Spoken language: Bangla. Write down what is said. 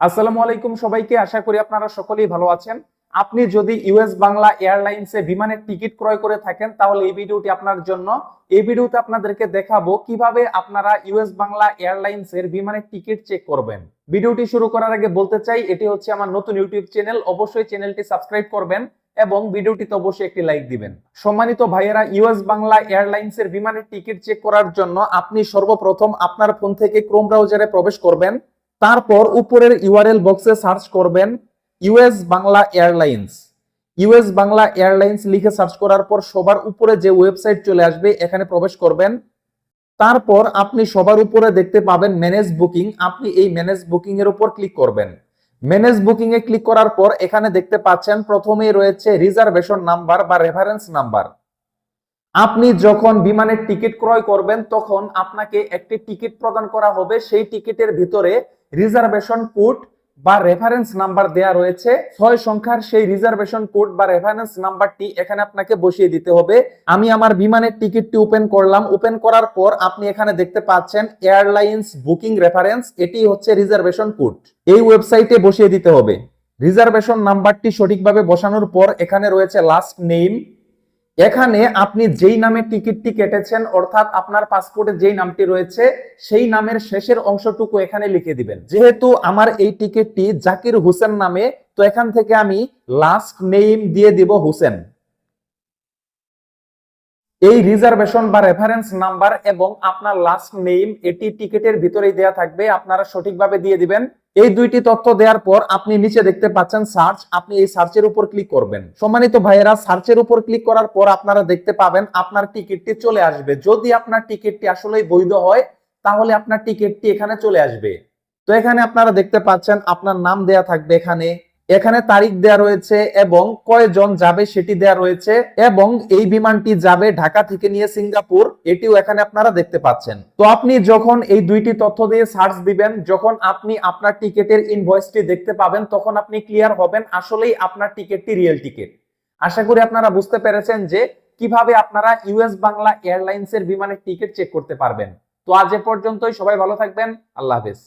আসসালামু আলাইকুম সবাইকে, আশা করি আপনারা সকলেই ভালো আছেন। আপনি যদি ইউএস বাংলা এয়ারলাইন্সে বিমানের টিকিট ক্রয় করে থাকেন, তাহলে এই ভিডিওটি আপনার জন্য। এই ভিডিওতে আপনাদেরকে দেখাবো কীভাবে আপনারা ইউএস বাংলা এয়ারলাইন্সের বিমানের টিকিট চেক করবেন। ভিডিওটি শুরু করার আগে বলতে চাই, এটি হচ্ছে আমার নতুন ইউটিউব চ্যানেল। অবশ্যই চ্যানেলটি সাবস্ক্রাইব করবেন এবং ভিডিওটিতে অবশ্যই একটি লাইক দিবেন। সম্মানিত ভাইয়েরা, ইউএস বাংলা এয়ারলাইন্সের বিমানের টিকিট চেক করার জন্য আপনি সর্বপ্রথম আপনার ফোন থেকে ক্রোম ব্রাউজারে প্রবেশ করবেন। তারপর উপরের ইউআরএল বক্সে সার্চ করবেন US Bangla airlines US Bangla airlines লিখে সার্চ করার পর সবার উপরে যে ওয়েবসাইট চলে আসবে, এখানে প্রবেশ করবেন। তারপর আপনি সবার উপরে দেখতে পাবেন ম্যানেজ বুকিং আপনি এই ম্যানেজ বুকিং এর উপর ক্লিক করবেন। ম্যানেজ বুকিং এ ক্লিক করার পর এখানে দেখতে পাচ্ছেন প্রথমেই রয়েছে রিজার্ভেশন নাম্বার বা রেফারেন্স নাম্বার আপনি যখন বিমানের টিকিট ক্রয় করবেন, তখন আপনাকে একটি টিকিট প্রদান করা হবে। সেই টিকিটের ভিতরে রিজার্ভেশন কোড বা রেফারেন্স নাম্বার দেয়া রয়েছে। ছয় সংখ্যার সেই রিজার্ভেশন কোড বা রেফারেন্স নাম্বারটি এখানে আপনাকে বসিয়ে দিতে হবে। আমি আমার বিমানের টিকিটটি ওপেন করলাম। ওপেন করার পর আপনি এখানে দেখতে পাচ্ছেন এয়ারলাইন্স বুকিং রেফারেন্স এটি হচ্ছে রিজার্ভেশন কোড এই ওয়েবসাইটে বসিয়ে দিতে হবে। রিজার্ভেশন নাম্বারটি সঠিকভাবে বসানোর পর এখানে রয়েছে লাস্ট নেম এখানে আপনি যেই নামে টিকিটটি কেটেছেন, অর্থাৎ আপনার পাসপোর্টে যেই নামটি রয়েছে, সেই নামের শেষের অংশটুকু এখানে লিখে দিবেন। যেহেতু আমার এই টিকিটটি জাকির হোসেন নামে, তো এখান থেকে আমি লাস্ট নেম দিয়ে দিব হোসেন। এই রিজার্ভেশন বা রেফারেন্স নাম্বার এবং আপনার লাস্ট নেম এটি টিকিটের ভিতরেই দেয়া থাকবে, আপনারা সঠিকভাবে দিয়ে দিবেন। এই দুইটি তথ্য দেওয়ার পর আপনি নিচে দেখতে পাচ্ছেন সার্চ আপনি এই সার্চের উপর ক্লিক করবেন। সম্মানিত ভাইয়েরা সার্চের উপর ক্লিক করার পর আপনারা দেখতে পাবেন আপনার টিকিটটি চলে আসবে। যদি আপনার টিকিটটি আসলেই বৈধ হয়, তাহলে আপনার টিকিটটি এখানে চলে আসবে। তো এখানে আপনারা দেখতে পাচ্ছেন আপনার নাম দেয়া থাকবে এখানে। এখানে তারিখ দেয়া রয়েছে এবং কয়জন যাবে সেটি দেয়া রয়েছে এবং এই বিমানটি যাবে ঢাকা থেকে নিয়ে সিঙ্গাপুর, এটিও এখানে আপনারা দেখতে পাচ্ছেন। তো আপনি যখন এই দুইটি তথ্য দিয়ে সার্চ দিবেন, যখন আপনি আপনার টিকেটের ইনভয়েসটি দেখতে পাবেন, তখন আপনি ক্লিয়ার হবেন আসলেই আপনার টিকেটটি রিয়েল টিকিট আশা করি আপনারা বুঝতে পেরেছেন যে কীভাবে আপনারা ইউএস বাংলা এয়ারলাইন্সের বিমানের টিকিট চেক করতে পারবেন। তো আজ এ পর্যন্তই, সবাই ভালো থাকবেন, আল্লাহ হাফেজ।